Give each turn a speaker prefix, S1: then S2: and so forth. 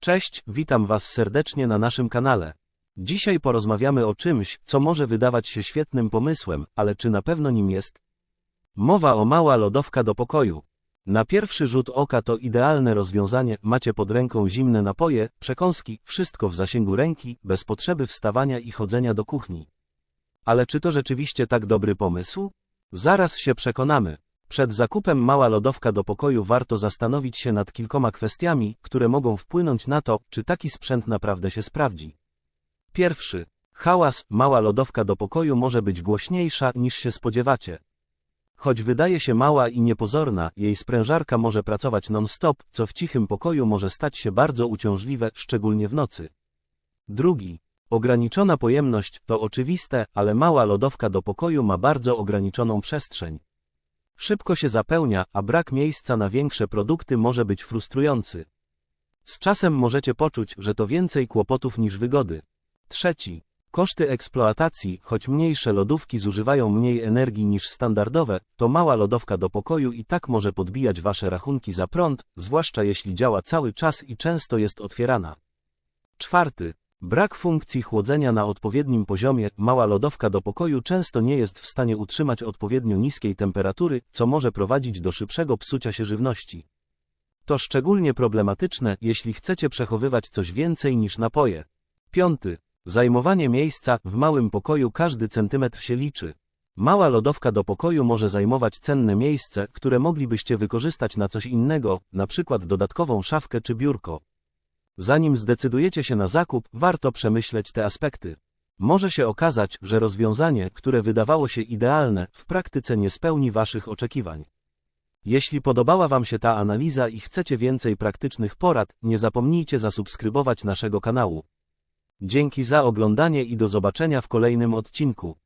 S1: Cześć, witam Was serdecznie na naszym kanale. Dzisiaj porozmawiamy o czymś, co może wydawać się świetnym pomysłem, ale czy na pewno nim jest? Mowa o mała lodowka do pokoju. Na pierwszy rzut oka to idealne rozwiązanie, macie pod ręką zimne napoje, przekąski, wszystko w zasięgu ręki, bez potrzeby wstawania i chodzenia do kuchni. Ale czy to rzeczywiście tak dobry pomysł? Zaraz się przekonamy. Przed zakupem mała lodowka do pokoju warto zastanowić się nad kilkoma kwestiami, które mogą wpłynąć na to, czy taki sprzęt naprawdę się sprawdzi. Pierwszy. Hałas, mała lodowka do pokoju może być głośniejsza niż się spodziewacie. Choć wydaje się mała i niepozorna, jej sprężarka może pracować non-stop, co w cichym pokoju może stać się bardzo uciążliwe, szczególnie w nocy. Drugi. Ograniczona pojemność to oczywiste, ale mała lodowka do pokoju ma bardzo ograniczoną przestrzeń. Szybko się zapełnia, a brak miejsca na większe produkty może być frustrujący. Z czasem możecie poczuć, że to więcej kłopotów niż wygody. Trzeci. Koszty eksploatacji, choć mniejsze lodówki zużywają mniej energii niż standardowe, to mała lodowka do pokoju i tak może podbijać wasze rachunki za prąd, zwłaszcza jeśli działa cały czas i często jest otwierana. Czwarty. Brak funkcji chłodzenia na odpowiednim poziomie, mała lodowka do pokoju często nie jest w stanie utrzymać odpowiednio niskiej temperatury, co może prowadzić do szybszego psucia się żywności. To szczególnie problematyczne, jeśli chcecie przechowywać coś więcej niż napoje. Piąty. Zajmowanie miejsca, w małym pokoju każdy centymetr się liczy. Mała lodowka do pokoju może zajmować cenne miejsce, które moglibyście wykorzystać na coś innego, na przykład dodatkową szafkę czy biurko. Zanim zdecydujecie się na zakup, warto przemyśleć te aspekty. Może się okazać, że rozwiązanie, które wydawało się idealne, w praktyce nie spełni Waszych oczekiwań. Jeśli podobała Wam się ta analiza i chcecie więcej praktycznych porad, nie zapomnijcie zasubskrybować naszego kanału. Dzięki za oglądanie i do zobaczenia w kolejnym odcinku.